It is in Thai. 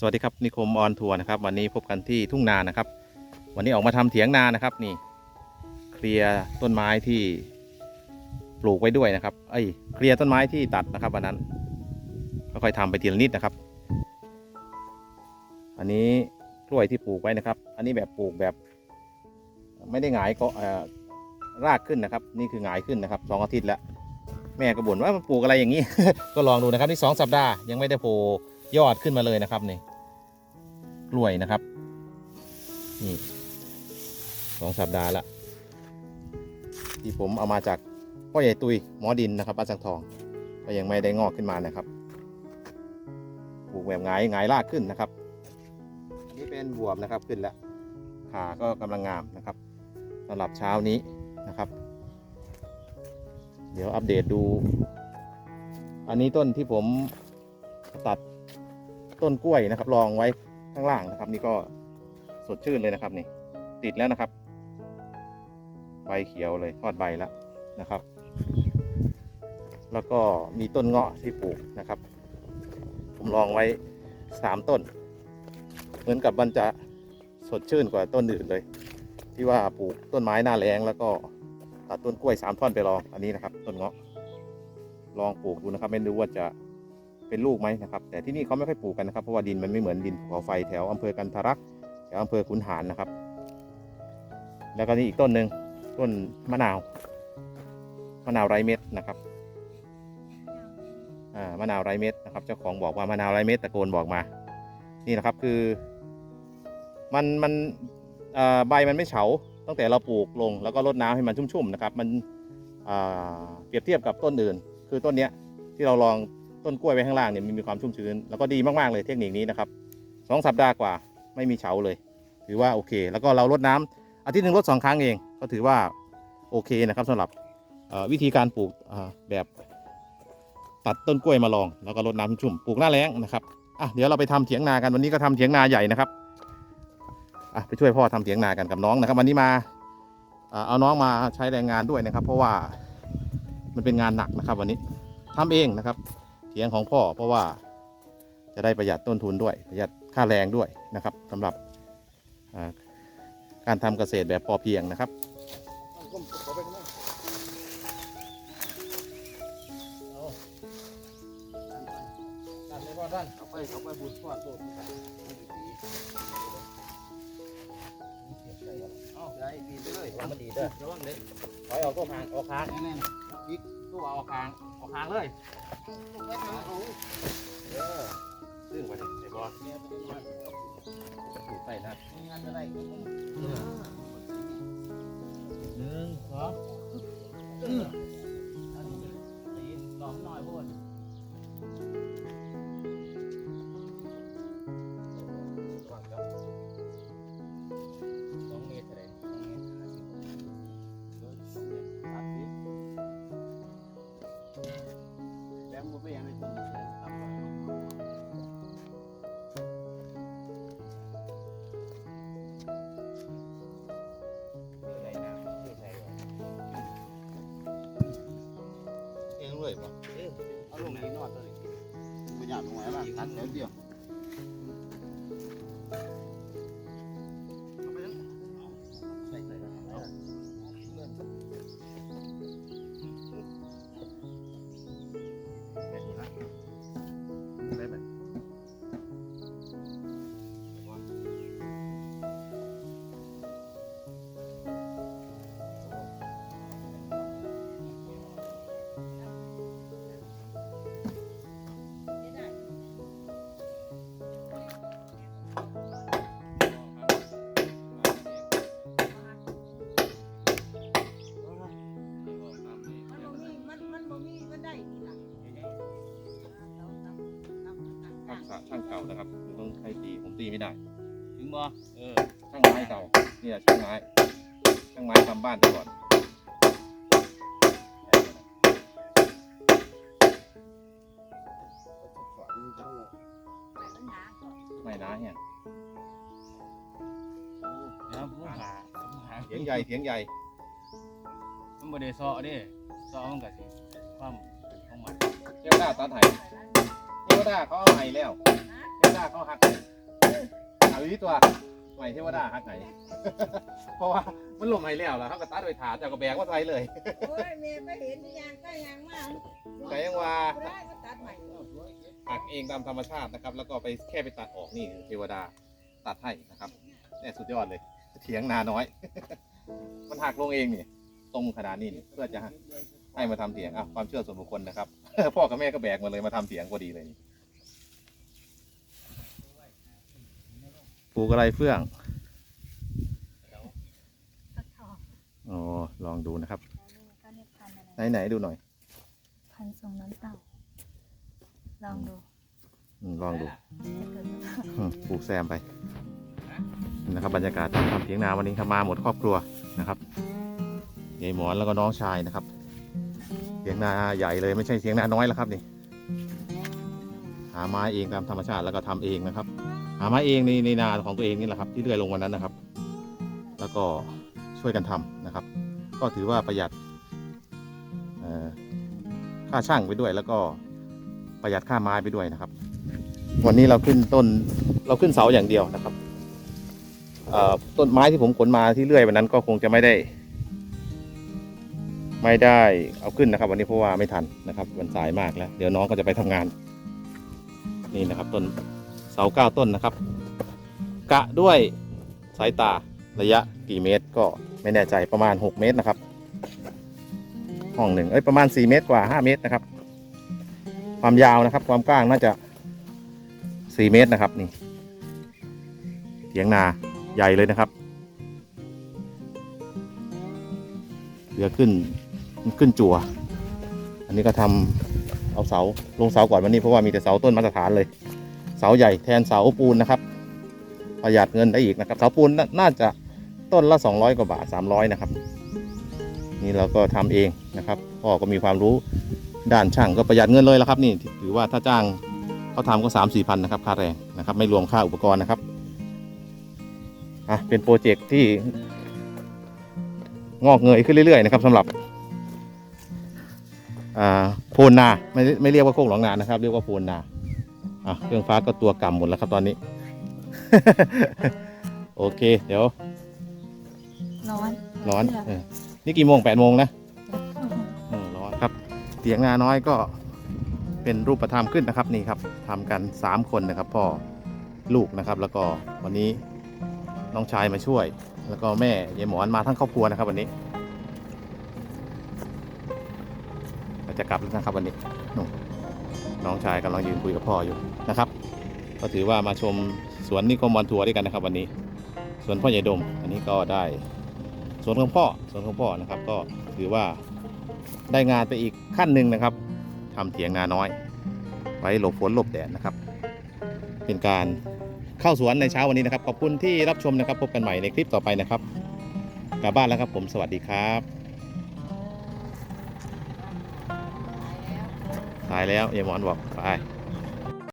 สวัสดีครับนิคมออนทัวร์นะครับ วันนี้พบกันที่ทุ่งนานะครับ วันนี้ออกมาทำเถียงนานะครับ นี่ เคลียร์ต้นไม้ที่ปลูกไว้ด้วยนะครับเอ้เคลียร์ต้นไม้ที่ตัดนะครับวันนั้นค่อยๆทำไปทีละนิดนะครับ อันนี้กล้วยที่ปลูกไว้นะครับ อันนี้แบบปลูกแบบ ไม่ได้หงายก็รากขึ้นนะครับ นี่คือหงายขึ้นนะครับสองอาทิตย์แล้วแม่ก็บ่นว่ามันปลูกอะไรอย่างนี้ ก็ลองดูนะครับนี่สองสัปดาห์ยังไม่ได้โผล่ ยอดขึ้นมาเลยนะครับนี่กล้วยนะครับ นี่สองสัปดาห์ละที่ผมเอามาจากพ่อใหญ่ตุยหมอดินนะครับบ้านสังทอง ก็ยังไม่ได้งอกขึ้นมานะครับปลูกแบบหงายหงายรากขึ้นนะครับ นี่เป็นบวบนะครับขึ้นแล้วขาก็กำลังงามนะครับสำหรับเช้านี้นะครับ เดี๋ยวอัปเดตดู อันนี้ต้นที่ผม ต้นกล้วยนะครับรองไว้ข้างล่างนะครับ นี่ก็สดชื่นเลยนะครับนี่ติดแล้วนะครับ ใบเขียวเลยทอดใบแล้วนะครับ แล้วก็มีต้นเงาะที่ปลูกนะครับ ผมลองไว้สามต้น เหมือนกับมันจะสดชื่นกว่าต้นอื่นเลย ที่ว่าปลูกต้นไม้หน้าแรงแล้วก็ตัดต้นกล้วยสามท่อนไปลองอันนี้นะครับ ต้นเงาะลองปลูกดูนะครับ ไม่รู้ว่าจะ เป็นลูกไหมนะครับ แต่ที่นี่เขาไม่ค่อยปลูกกันนะครับ เพราะว่าดินมันไม่เหมือนดินภูเขาไฟแถวอำเภอกันทรักษ์แถวอำเภอขุนหารนะครับ แล้วก็นี่อีกต้นหนึ่งต้นมะนาว มะนาวไรเม็ดนะครับอ่ามะนาวไรเม็ดนะครับ เจ้าของบอกว่ามะนาวไรเม็ดตะโกนบอกมา นี่นะครับคือ มันมันอ่อใบมันไม่เฉาตั้งแต่เราปลูกลงแล้วก็รดน้ำให้มันชุ่มๆนะครับ มันอ่าเปรียบเทียบกับต้นอื่น คือต้นเนี้ยที่เราลอง ต้นกล้วยไว้ข้างล่างเนี่ยมันมีความชุ่มชื้น แล้วก็ดีมากๆเลยเทคนิคนี้นะครับสองสัปดาห์กว่าไม่มีเฉาเลย ถือว่าโอเค แล้วก็เรารดน้ำอาทิตย์หนึ่งรดสองครั้งเอง ก็ถือว่าโอเคนะครับสำหรับวิธีการปลูกแบบตัดต้นกล้วยมาลอง แล้วก็รดน้ำชุ่มปลูกหน้าแล้งนะครับอะเดี๋ยวเราไปทำเถียงนากันวันนี้ก็ทำเถียงนาใหญ่นะครับอะไปช่วยพ่อทำเถียงนากันกับน้องนะครับ วันนี้มาอ่าเอาน้องมาใช้แรงงานด้วยนะครับ เพราะว่ามันเป็นงานหนักนะครับ วันนี้ทำเองนะครับ เถียงของพ่อ เพราะว่าจะได้ประหยัดต้นทุนด้วย ประหยัดค่าแรงด้วยนะครับสำหรับอ่าการทำเกษตรแบบพอเพียงนะครับเอาไปเอาไปบุญฟอดโตมันกันเอาได้ดีไปเลยมันดีเด้อระวังเด้ถอยออกตัวหางออกหางแน่ๆอีก ตัวออกหางออกทางเลยเออซึ่งไปไอ้บอสเนี่ยเป็นว่าถูกไปนะหนึ่งสอง แล้วมันไปยังไม่ถึงต่ำกว่าใส่น้ำใส่เองเลยป่ ไม่ได้ ถึงบ่เออช่างไม้เก่านี่แหละช่างไม้ ช่างไม้ทำบ้านแต่ก่อนมันหนาก่อนไม่นะเนี่ยเดี๋ยวผู้หาผู้หาเถียงใหญ่เถียงใหญ่ มันบ่ได้ซอเด้ซอมันก็สิความของมันเทวดาตัดไห้เทวดาเขาเอาไห้แล้วเทวดาเขาหักเอาอีตัวใหม่เทวดาหักไหน เพราะว่ามันลมไหแล้วแล้วเขาก็ตัดไปถาเจากระแบกว่าไทยเลยโอ้ยแม่ไปเห็นยางก็ยางมาแต่ยังว่าได้ก็ตัดใหม่หักเองตามธรรมชาตินะครับ แล้วก็ไปแค่ไปตัดออกนี่เทวดาตัดให้นะครับเนี่ยสุดยอดเลยเถียงนาน้อย มันหักลงเองนี่ตรงขนาดนี้นี่เพื่อจะให้มาทำเถียงอะความเชื่อส่วนบุคคลนะครับ พ่อกับแม่ก็แบกมาเลยมาทำเถียงพอดีเลยนี่ ลูกอะไรเฟื่องฟักทองอ๋อลองดูนะครับก็เรียกพันธุ์อะไรไหนไหนๆดูหน่อย พันธุ์ทรงน้ำเต่า ลองดูอืมลองดูจะเกิดขึ้นอืมปลูกแซมไปนี่นะครับบรรยากาศทำเถียงนาวันนี้ครับมาหมดครอบครัวนะครับยายหมอนแล้วก็น้องชายนะครับเถียงนาใหญ่เลยไม่ใช่เถียงนาน้อยแล้วครับนี่หาไม้เองตามธรรมชาติแล้วก็ทำเองนะครับ หาม้เองในในนาของตัวเองนี่แหละครับที่เลื่อยลงวันนั้นนะครับ แล้วก็ช่วยกันทำนะครับ ก็ถือว่าประหยัดค่าช่างไปด้วย แล้วก็ประหยัดค่าไม้ไปด้วยนะครับ วันนี้เราขึ้นต้นเราขึ้นเสาอย่างเดียวนะครับต้นไม้ที่ผมขนมาที่เลื่อยวันนั้นก็คงจะไม่ได้ ไม่ได้เอาขึ้นนะครับ วันนี้เพราะว่าไม่ทันนะครับมันสายมากแล้ว เดี๋ยวน้องก็จะไปทำงาน นี่นะครับต้น สาเก้าต้นนะครับ กะด้วยสายตาระยะกี่เมตรก็ไม่แน่ใจประมาณ 6 เมตรนะครับ ห้องหนึ่งเอ้ยประมาณ 4 เมตรกว่า 5 เมตรนะครับ ความยาวนะครับ ความกว้างน่าจะ 4 เมตรนะครับนี่เถียงนาใหญ่เลยนะครับเหลือขึ้นขึ้นจั่ว อันนี้ก็ทำเอาเสาลงเสาก่อนวันนี้เพราะว่ามีแต่เสาต้นมาตรฐานเลย เสาใหญ่แทนเสาปูนนะครับ ประหยัดเงินได้อีกนะครับ เสาปูนน่าจะต้นละ 200 กว่าบาท 300 นะครับ นี่เราก็ทำเองนะครับพ่อก็มีความรู้ด้านช่างก็ประหยัดเงินเลยแล้วครับ นี่ถือว่าถ้าจ้างเขาทำก็สามสี่พันนะครับค่าแรงนะครับ ไม่รวมค่าอุปกรณ์นะครับอะเป็นโปรเจกต์ที่งอกเงยขึ้นเรื่อยๆนะครับสำหรับอ่าโพนนาไม่ไม่เรียกว่าโคกหลองนานะครับ เรียกว่าโพนนา อะเครื่องฟ้าก็ตัวกำหมดแล้วครับตอนนี้ โอเค เดี๋ยว ร้อนร้อนเชื่อเออนี่กี่โมงแปดโมงนะเออร้อนครับเตียงนาน้อยก็เป็นรูปธรรมขึ้นนะครับนี่ครับทำกัน3คนนะครับ พ่อลูกนะครับ แล้วก็วันนี้น้องชายมาช่วย แล้วก็แม่ยายหมอนมาทั้งครอบครัวนะครับ วันนี้เราจะกลับแล้วนะครับวันนี้นู่น น้องชายกำลังยืนคุยกับพ่ออยู่นะครับ ก็ถือว่ามาชมสวนนิคมวันทัวร์ด้วยกันนะครับ วันนี้สวนพ่อใหญ่ดม อันนี้ก็ได้สวนของพ่อสวนของพ่อนะครับ ก็ถือว่าได้งานไปอีกขั้นหนึ่งนะครับทำเถียงนาน้อย ไว้หลบฝนหลบแดดนะครับ เป็นการเข้าสวนในเช้าวันนี้นะครับ ขอบคุณที่รับชมนะครับ พบกันใหม่ในคลิปต่อไปนะครับ กลับบ้านแล้วครับผม สวัสดีครับ ตายแล้วยายมอนบอกไป